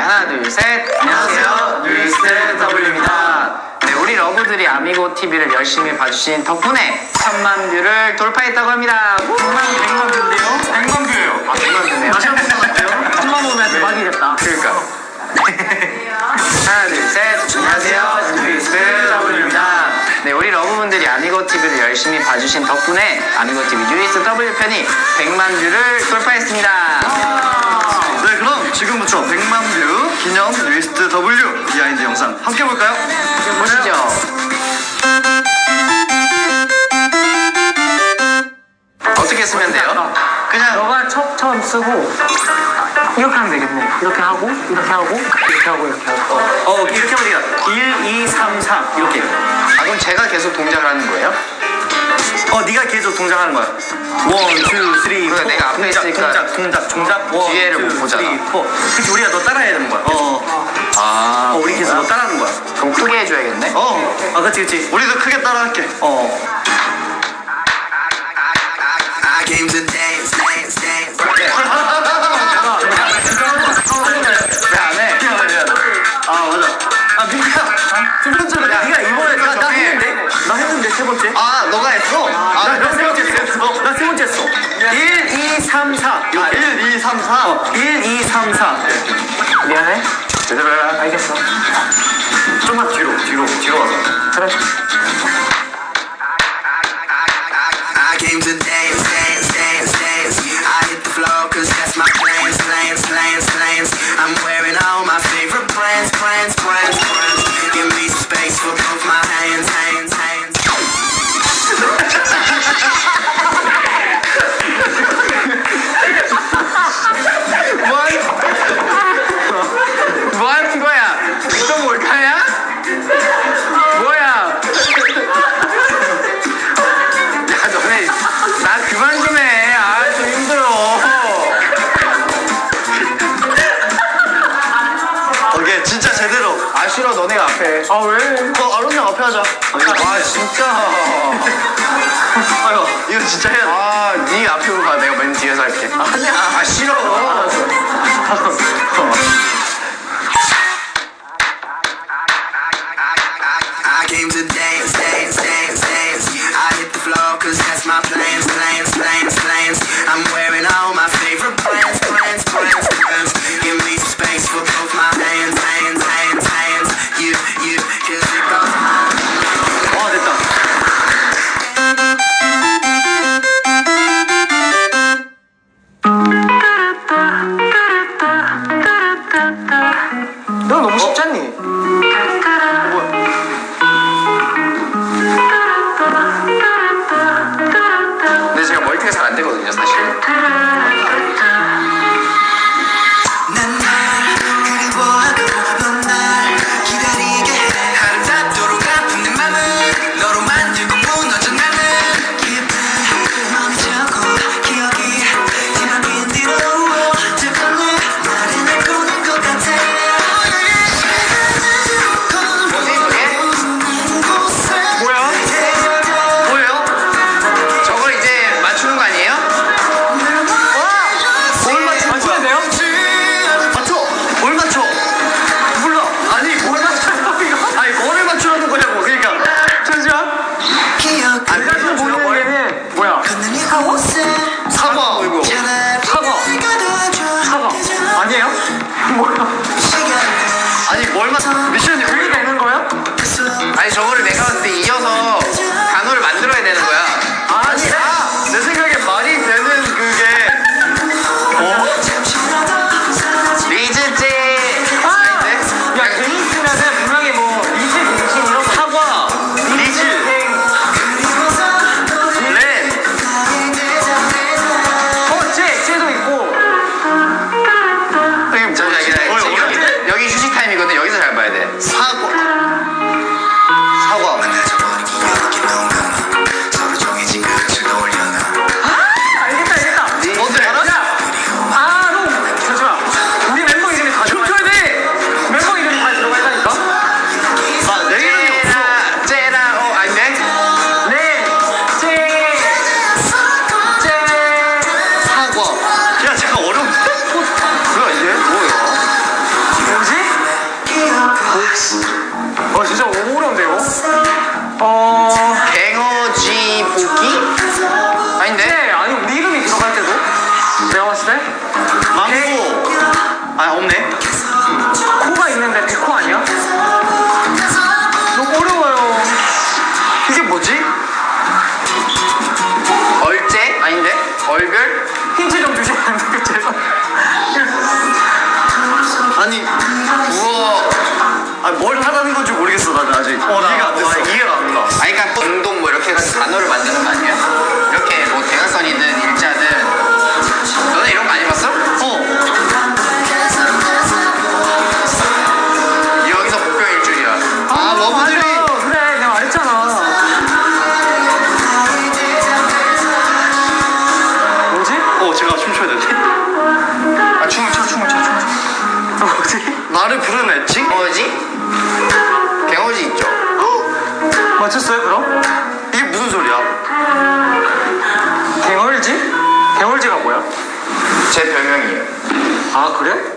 하나 둘 셋. 안녕하세요. 뉴이스트 W입니다. 네, 우리 러브들이 아미고 TV를 열심히 봐주신 덕분에 천만 뷰를 돌파했다고 합니다. 100만, 100만 뷰인데요? 100만 뷰예요. 아, 100만 뷰네요. 다시 한번 같아요? 한번 보면 대박이겠다. 그러니까. 하나 둘 셋. 안녕하세요. 뉴이스트 W입니다. 네, 우리 러브분들이 아미고 TV를 열심히 봐주신 덕분에 아미고 TV 뉴이스트 W 편이 100만 뷰를 돌파했습니다. 지금부터 100만 뷰 기념 뉴이스트 W 비하인드 영상 함께 볼까요? 보시죠. 어떻게 쓰면 돼요? 그냥 너가 첫 처음 쓰고 이렇게 하면 되겠네. 이렇게 하고 이렇게 하고 이렇게 하고 이렇게 하고. 어 이렇게 하면 돼요 1, 2, 3, 4 이렇게 아, 그럼 제가 계속 동작을 하는 거예요? 어 네가 계속 동작하는 거야 원, 투, 쓰리, 포 내가 앞에 동작, 있으니까 동작, 동작, 동작 원, 뒤에를 투, 못 보잖아. 쓰리, 포. 그치 우리가 너 따라해야 되는 거야. 어, 아, 어 우리 계속 너 따라하는 거야. 그럼 크게 해줘야겠네. 어, 아 그치 그치. 우리도 크게 따라할게. 어. I came to dance, dance, dance. 아 아. 나, 나 했는데 세 번째? 아, 너가 했어? 아, 했어 나 했어 1, 2, 3, 4 아, 1, 2, 3, 4 어, 1, 2, 3, 4 미안해. 제대로 해라. 알겠어. 좀만 뒤로 뒤로 뒤로 와서 그래. 앞에. 아 왜? 어 아론 형 앞에 하자 아, 진짜. 아유 이거 진짜 해야 돼 아, 네 앞으로 가. 내가 맨 뒤에서 할게. 아니야. 아, 싫어. I 잘 안 되거든요, 사실. 미션이 그게 왜 되는 거야? 아니, 저거를 뭐지? 얼제? 아닌데? 얼굴? 힌트 좀 주시면 안? 제발. 아니 우와 아, 뭘 하라는 건지 모르겠어 나는 아직 이해가 안 됐어. 와, 이해가 안 가. 아니 그러니까 운동 뭐 이렇게 해가지고 단어를 만드는 거 아니야? 이렇게 뭐 대각선이든 나를 부르는 애칭? 갱어지? 갱어지 있죠? 맞췄어요, 그럼? 이게 무슨 소리야? 갱얼지? 갱얼지가 뭐야? 제 별명이에요 아, 그래?